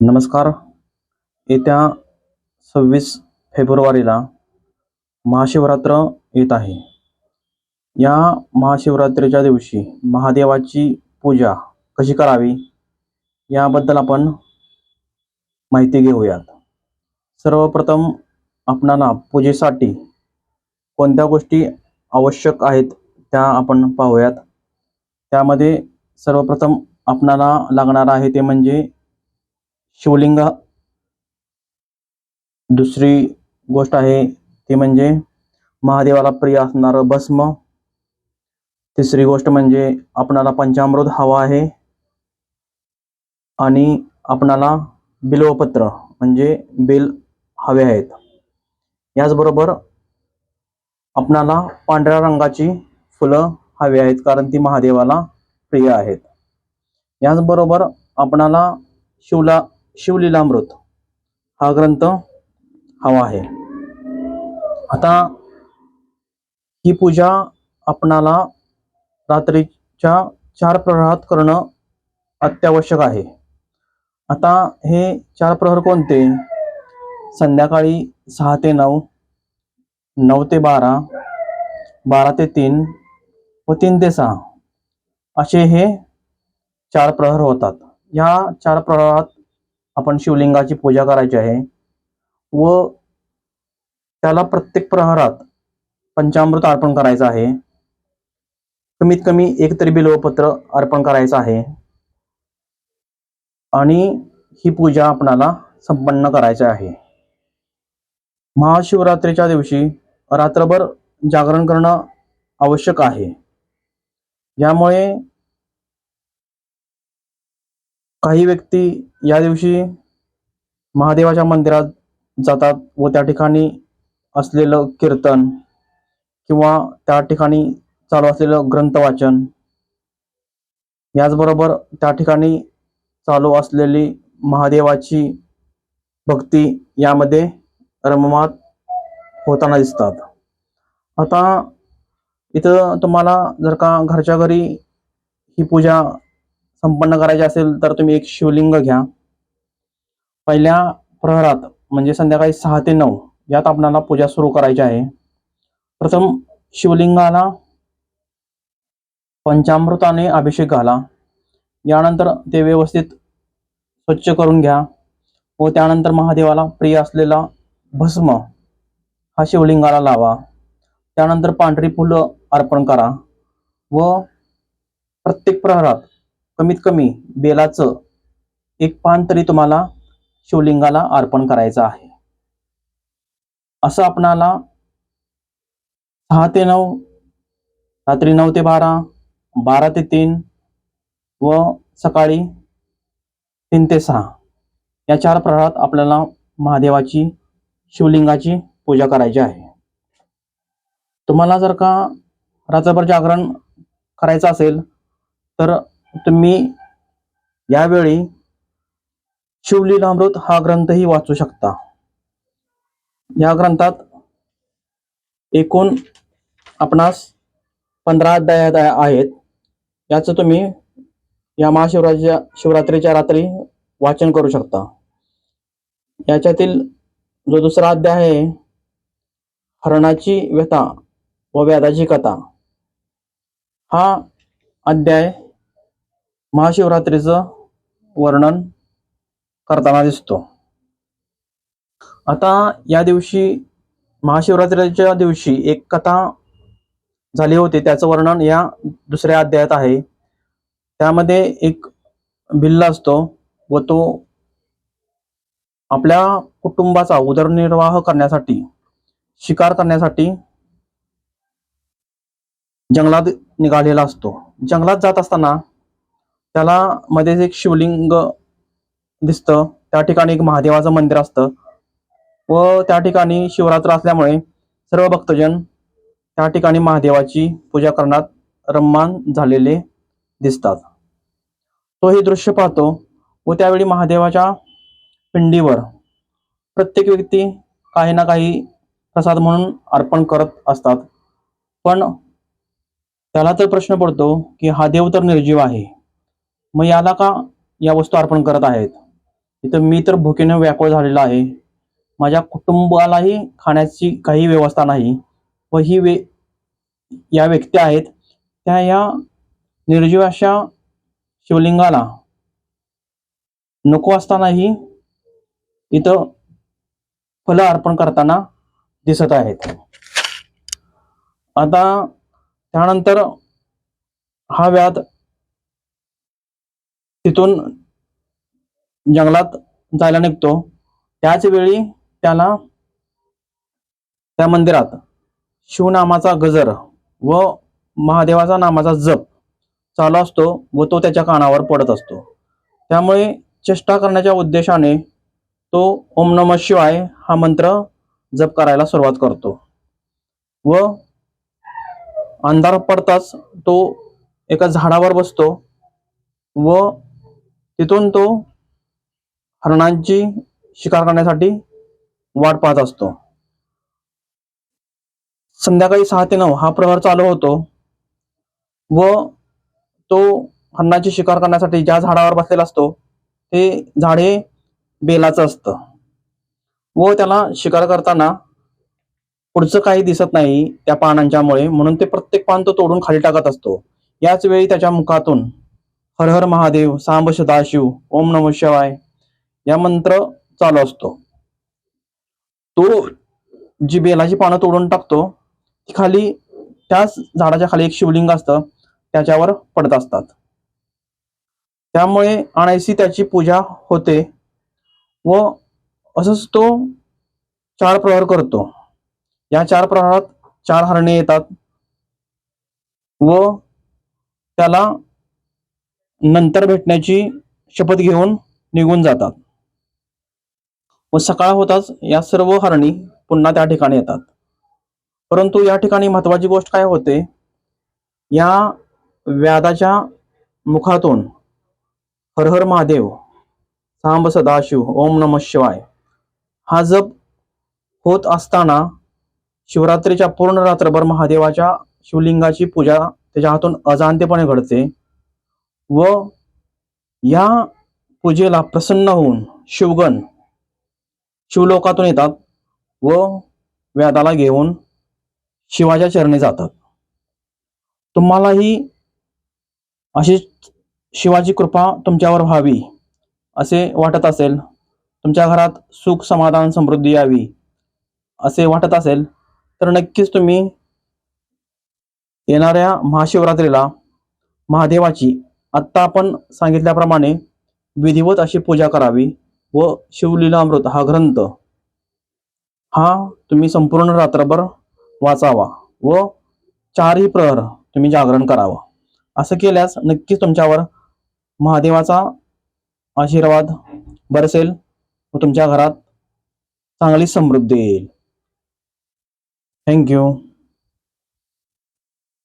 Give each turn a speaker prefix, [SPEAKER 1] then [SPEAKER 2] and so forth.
[SPEAKER 1] नमस्कार. येत्या सव्वीस फेब्रुवारीला महाशिवरात्र येत आहे. या महाशिवरात्रीच्या दिवशी महादेवाची पूजा कशी करावी याबद्दल आपण माहिती घेऊयात. सर्वप्रथम आपणाला पूजेसाठी कोणत्या गोष्टी आवश्यक आहेत त्या आपण पाहूयात. त्यामध्ये सर्वप्रथम आपणाला लागणार आहे ते म्हणजे शिवलिंग. दुसरी गोष्ट आहे ती म्हणजे महादेवाला प्रिय असणारं भस्म. तिसरी गोष्ट म्हणजे आपणाला पंचामृत हवा आहे आणि आपणाला बिलवपत्र म्हणजे बिल हवे आहेत. याचबरोबर आपणाला पांढऱ्या रंगाची फुलं हवी आहेत कारण ती महादेवाला प्रिय आहेत. याचबरोबर आपणाला शिवला शिवलीलामृत हा ग्रंथ हवा आहे. आता ही पूजा आपणाला रात्रीच्या चार प्रहरात करणं अत्यावश्यक आहे. आता हे चार प्रहर कोणते? संध्याकाळी सहा ते नऊ नऊ ते बारा बारा ते तीन व तीन ते सहा असे हे चार प्रहर होतात. या चार प्रहरात आपण शिवलिंगाची पूजा करायची आहे. व त्याला प्रत्येक प्रहरात पंचामृत अर्पण करायचं आहे. कमीत कमी एक तरी बिलवपत्र अर्पण करायचं आहे. आणि ही पूजा आपणाला संपन्न करायची आहे. महाशिवरात्रीच्या दिवशी रात्रभर जागरण करणं आवश्यक आहे. यामुळे काही व्यक्ती या दिवशी महादेवाच्या मंदिरात जातात व त्या ठिकाणी असलेलं कीर्तन किंवा त्या ठिकाणी चालू असलेलं ग्रंथ वाचन याचबरोबर त्या ठिकाणी चालू असलेली महादेवाची भक्ती यामध्ये रममात होताना दिसतात. आता इथं तुम्हाला जर का घरच्या घरी ही पूजा संपन्न करायची असेल तर तुम्ही एक शिवलिंग घ्या. पहिल्या प्रहरात म्हणजे संध्याकाळी सहा ते नऊ यात आपणाला पूजा सुरू करायची आहे. प्रथम शिवलिंगाला पंचामृताने अभिषेक घाला. यानंतर ते व्यवस्थित स्वच्छ करून घ्या व त्यानंतर महादेवाला प्रिय असलेला भस्म हा शिवलिंगाला लावा. त्यानंतर पांढरी फुलं अर्पण करा व प्रत्येक प्रहरात कमीत कमी बेलाचं एक पान तरी तुम्हाला शिवलिंगाला अर्पण करायचं आहे. असं आपणाला सहा ते नऊ रात्री नऊ ते बारा बारा ते तीन व सकाळी तीन ते सहा या चार प्रहारात आपल्याला महादेवाची शिवलिंगाची पूजा करायची आहे. तुम्हाला जर का रात्रभर जागरण करायचं असेल तर तुम्ही यावेळी शिवलीलामृत हा ग्रंथही वाचू शकता. या ग्रंथात एकूण आपणास पंधरा अध्याय आहेत. याचं तुम्ही या महाशिवराच्या शिवरात्रीच्या रात्री वाचन करू शकता. याच्यातील जो दुसरा अध्याय आहे हरणाची व्यथा व व्याधाची कथा हा अध्याय महाशिवरात्रीचं वर्णन करताना दिसतो. आता या दिवशी महाशिवरात्रीच्या दिवशी एक कथा झाली होती. त्याचं वर्णन या दुसऱ्या अध्यायात आहे. त्यामध्ये एक भिल्ल असतो व तो आपल्या कुटुंबाचा उदरनिर्वाह करण्यासाठी शिकार करण्यासाठी जंगलात निघालेला असतो. जंगलात जात असताना त्याला मध्येच एक शिवलिंग दिसतं त्या ठिकाणी एक महादेवाचं मंदिर असतं. व त्या ठिकाणी शिवरात्र असल्यामुळे सर्व भक्तजन त्या ठिकाणी महादेवाची पूजा करण्यात रम्मान झालेले दिसतात. तो हे दृश्य पाहतो व त्यावेळी महादेवाच्या पिंडीवर प्रत्येक व्यक्ती काही ना काही प्रसाद म्हणून अर्पण करत असतात. पण त्याला तर प्रश्न पडतो की हा देव तर निर्जीव आहे. मग याला का या वस्तू अर्पण करत आहेत? इथं मी तर भुकेने व्याकुळ झालेला आहे. माझ्या कुटुंबालाही खाण्याची काही व्यवस्था नाही. व ही वे या व्यक्ती आहेत त्या या निर्जीव अशा शिवलिंगाला. नको असतानाही इथं फलं अर्पण करताना दिसत आहेत. आता त्यानंतर हा व्याध तिथून जंगलात जायला निघतो. त्याच वेळी त्याला त्या मंदिरात शिवनामाचा गजर व महादेवाचा नामाचा जप चालू असतो व तो त्याच्या कानावर पडत असतो. त्यामुळे चेष्टा करण्याच्या उद्देशाने तो ओम नम शिवाय हा मंत्र जप करायला सुरुवात करतो व अंधार पडताच तो एका झाडावर बसतो व तिथून तो हरणांची शिकार करण्यासाठी वाट पाहत असतो. संध्याकाळी सहा ते नऊ हा प्रहार चालू होतो व तो हरणाची शिकार करण्यासाठी ज्या झाडावर बसलेला असतो ते झाडे बेलाचं असतं. व त्याला शिकार करताना पुढचं काही दिसत नाही त्या पानांच्यामुळे म्हणून ते प्रत्येक पान तो तोडून खाली टाकत असतो. याच वेळी त्याच्या मुखातून हर हर महादेव सांब सदाशिव ओम नम शिवाय. या मंत्र चालू असतो. तो जी बेलाची पानं तोडून टाकतो ती खाली त्याच झाडाच्या खाली एक शिवलिंग असतं त्याच्यावर पडत असतात. त्यामुळे आणायची त्याची पूजा होते व असंच तो चार प्रहार करतो. या चार प्रहारात चार हरणे येतात व त्याला नंतर भेटण्याची शपथ घेऊन निघून जातात. व सकाळ होताच या सर्व हरणी पुन्हा त्या ठिकाणी येतात. परंतु या ठिकाणी महत्वाची गोष्ट काय होते? या व्याधाच्या मुखातून हर हर महादेव सांब सदाशिव ओम नम शिवाय हा जप होत असताना शिवरात्रीच्या पूर्ण रात्रभर महादेवाच्या शिवलिंगाची पूजा त्याच्या हातून अजाणतेपणे घडते. व या पूजेला प्रसन्न होऊन शिवगण शिवलोकातून येतात व व्याधाला घेऊन शिवाच्या चरणी जातात. तुम्हालाही अशी शिवाची कृपा तुमच्यावर व्हावी असे वाटत असेल तुमच्या घरात सुख समाधान समृद्धी यावी असे वाटत असेल तर नक्कीच तुम्ही येणाऱ्या महाशिवरात्रीला महादेवाची आत्ता आपण सांगितल्याप्रमाणे विधिवत अशी पूजा करावी व शिवलीलामृत हा ग्रंथ. हा तुम्ही संपूर्ण रात्रभर वाचावा व चारही प्रहर तुम्ही जागरण करावं. असं केल्यास नक्कीच तुमच्यावर महादेवाचा आशीर्वाद बरसेल व तुमच्या घरात चांगली समृद्धी येईल. थँक्यू